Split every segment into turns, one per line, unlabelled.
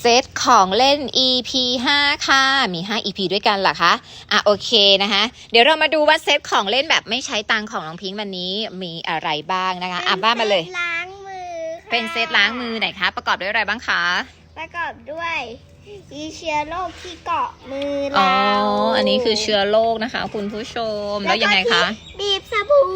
เซตของเล่น EP 5 ค่ะ มี 5 EP ด้วยกันเหรอคะ อะ โอเคนะคะ เดี๋ยวเรามาดูว่าเซตของเล่นแบบไม่ใช้ตังค์ของน้องพิงค์วันนี้มีอะไรบ้างนะคะ อะบ้านมาเลย
ป็นซตล้างมือค่ะ
เป็นเซตล้างมือไหนคะ ประกอบด้วยอะไรบ้างคะ
ประกอบด้วยอีเชื้อโรคที่เกาะมือ
อ๋อ
เรา
อันนี้คือเชื้อโรคนะคะ คุณผู้ชม แล้วยังไงคะ
ที่บีบสบู่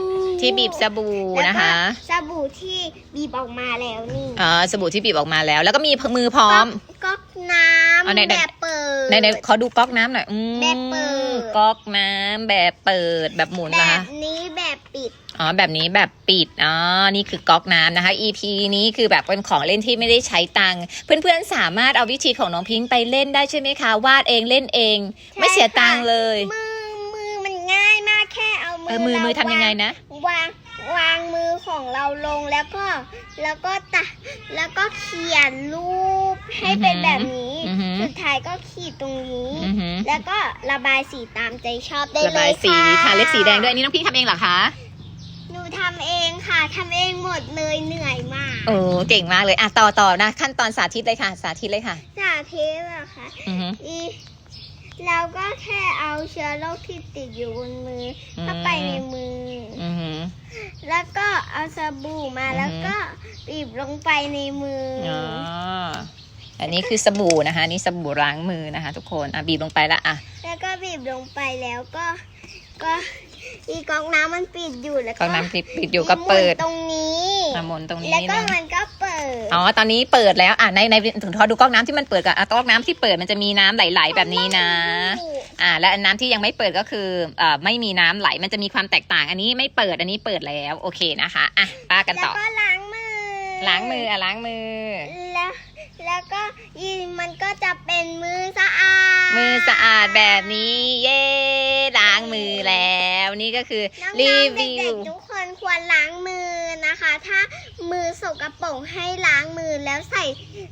ที่บีบสบู่นะคะ
แล้วก็สบู่ที่บีบออกมาแล้วนี่
อ่าสบู่ที่บีบออกมาแล้ว แล้วก็มีมือพร้อม
ก๊อกน้
เอาไหนำไหน
แบบเปิด
ในในขอดูก๊อกน้ำหน่อยอืม
แบบเปิด
ก๊อกน้ำแบบเปิดแบบหมุน
แบ
นะคะ
บนี้แบบปิด
อ๋อแบบนี้แบบปิดอ๋อนี่คือก๊อกน้ำนะคะ EP นี้คือแบบเป็นของเล่นที่ไม่ได้ใช้ตังค์เพื่อนๆสามารถเอาวิธีของน้องพิงค์ไปเล่นได้ใช่ไหมคะวาดเองเล่นเอง ไม่เสียตังค์เลย
มือมือมัน ง่ายมากแค่เอามื
เออมือมือทำยังไงนะ
วางวางมือของเราลงแล้วก็แล้วก็ตะแล้วก็เขียนรูปให้เป็นแบบนี้
อือหือ
สุดท้ายก็ขีดตรงนี้
อือหือ
แล้วก็ระบายสีตามใจชอบได้
ระ
เล
บาย
ย
สี
ค่ะ
ทาเล็บสีแดงด้วยอันนี้น้องพิงค์ทำเองเหรอคะ
หนูทำเองค่ะทำเองหมดเลยเหนื่อยมาก
โอ้เก่งมากเลยอะต่อต่อนะ ขั้นตอนสาธิตเลยค่ะ สาธิตเลยค่ะ
สาเทปอะค่ะ
อือหือ
อี เราก็แค่เอาเชื้อโรคที่ติดอยู่บนมืออ
ม
เข้าไปในมืออ
อือหือ
แล้วก็เอาสบู่มา
อือฮึ
แล้วก็บีบลงไปในมืออ
อ๋ออันนี้คือสบู่นะคะอันนี่สบู่ล้างมือนะคะ ทุกคนอะบีบลงไปละอะ
แล้วก็บีบลงไปแล้วก็ ก็อีก๊อกน้ำมันปิดอยู่แล้ว
ก๊อกน้ำปิดปิดอยู่ก็เปิด
หมุนตรงนี้
มาหมุนตรงนี้
แล้วก็
นะ
มันก็เปิด
อ๋อ ตอนนี้เปิดแล้ว อะในในถึงทอดูก๊อกน้ำที่มันเปิดก่อนอะก๊อกน้ำที่เปิดมันจะมีน้ำไหลๆแบบนี้นะ อ่า และอันน้ำที่ยังไม่เปิดก็คืออ่าไม่มีน้ำไหล มันจะมีความแตกต่าง อันนี้ไม่เปิด อันนี้เปิดแล้ว โอเคนะคะ อะป้ากัน
แล้ว
ต่อ
ก็ล้างมือ
ล้างมือ อะล้างมือ
แล้วแล้วก็อีมันก็จะเป็นมือสะอาด
มือสะอาดแบบนี้ เย้ ล้างมือแล้ว นี่ก็คือ
น้องๆ
รี
เด็
วิ
ก
ว
ๆทุกคนควรล้างมือนะคะ ถ้ามือสกปรกให้ล้างมือแล้วใส่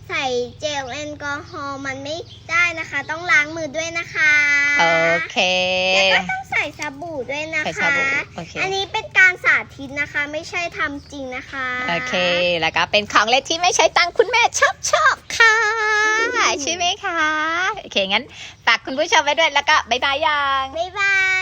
ใส่เจลแอลกอฮอล์มันไม่ได้นะคะ ต้องล้างมือด้วยนะคะ
โอเค
แล้วก็ต้องใส่สบู่ด้วยนะ
ใส่ส
คะ
บู่โอเค
อันนี้เป็นการสาธิตนะคะ ไม่ใช่ทำจริงนะคะ
โอเค แล้วก็เป็นของเล่นที่ไม่ใช้ตังค์คุณแม่ชอบชอบค่ะ ใช่ไหมคะ โอเค งั้นฝากคุณผู้ชมไว้ด้วยแล้วก็บ๊ายบายยัง
บ๊ายบาย